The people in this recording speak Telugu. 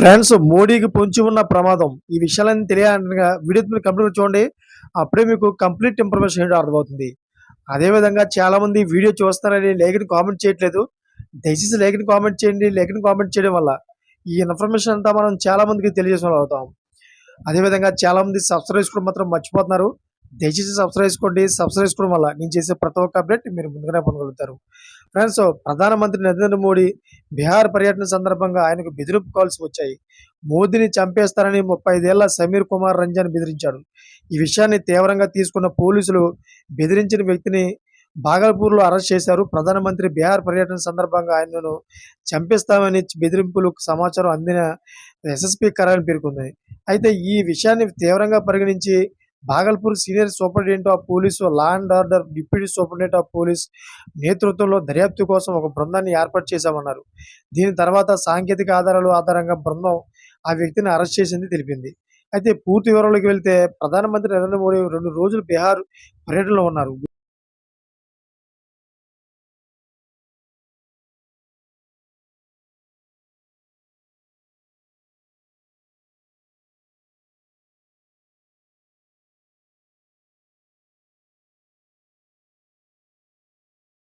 ఫ్రెండ్స్ మోడీకి పొంచి ఉన్న ప్రమాదం. ఈ విషయాలన్నీ తెలియాలంటే వీడియో మీరు కంప్లీట్ చూడండి. అప్పుడే మీకు కంప్లీట్ ఇన్ఫర్మేషన్ ఏంటో అర్థమవుతుంది. అదేవిధంగా చాలామంది వీడియో చూస్తారని లేఖని కామెంట్ చేయట్లేదు. దయచేసి లేఖని కామెంట్ చేయండి. లేఖని కామెంట్ చేయడం వల్ల ఈ ఇన్ఫర్మేషన్ అంతా మనం చాలామందికి తెలియజేసిన అవుతాం అదేవిధంగా చాలామంది సబ్స్క్రైబ్ చేసుకోవడం మాత్రం మర్చిపోతున్నారు. దయచేసి సబ్స్క్రైబ్ చేసుకోండి. సబ్స్క్రైబ్ చేసుకోవడం వల్ల నేను చేసే ప్రతి ఒక్క అప్డేట్ మీరు ముందుగానే పొందగలుగుతారు. ఫ్రెండ్స్ ప్రధానమంత్రి నరేంద్ర మోడీ బీహార్ పర్యటన సందర్భంగా ఆయనకు బెదిరింపు కాల్స్ వచ్చాయి. మోదీని చంపేస్తారని ముప్పై ఐదేళ్ళ సమీర్ కుమార్ రంజన్ బెదిరించాడు. ఈ విషయాన్ని తీవ్రంగా తీసుకున్న పోలీసులు బెదిరించిన వ్యక్తిని భాగల్పూర్లో అరెస్ట్ చేశారు. ప్రధానమంత్రి బీహార్ పర్యటన సందర్భంగా ఆయనను చంపిస్తామని బెదిరింపులు సమాచారం అందిన ఎస్ఎస్పీ కరాని పేర్కొంది. అయితే ఈ విషయాన్ని తీవ్రంగా పరిగణించి Bhagalpur senior superintendent of police law and order deputy superintendent of police నేతృత్వంలో దర్యాప్తు కోసం ఒక బృందాన్ని ఏర్పాటు చేశామన్నారు. దీని తర్వాత సాంకేతిక ఆధారాలు ఆధారంగా బృందం ఆ వ్యక్తిని అరెస్ట్ చేసింది తెలిపింది. అయితే పూర్తి వివరాలకు వెళ్తే ప్రధానమంత్రి నరేంద్ర మోడీ రెండు రోజులు బీహార్ పర్యటనలో ఉన్నారు.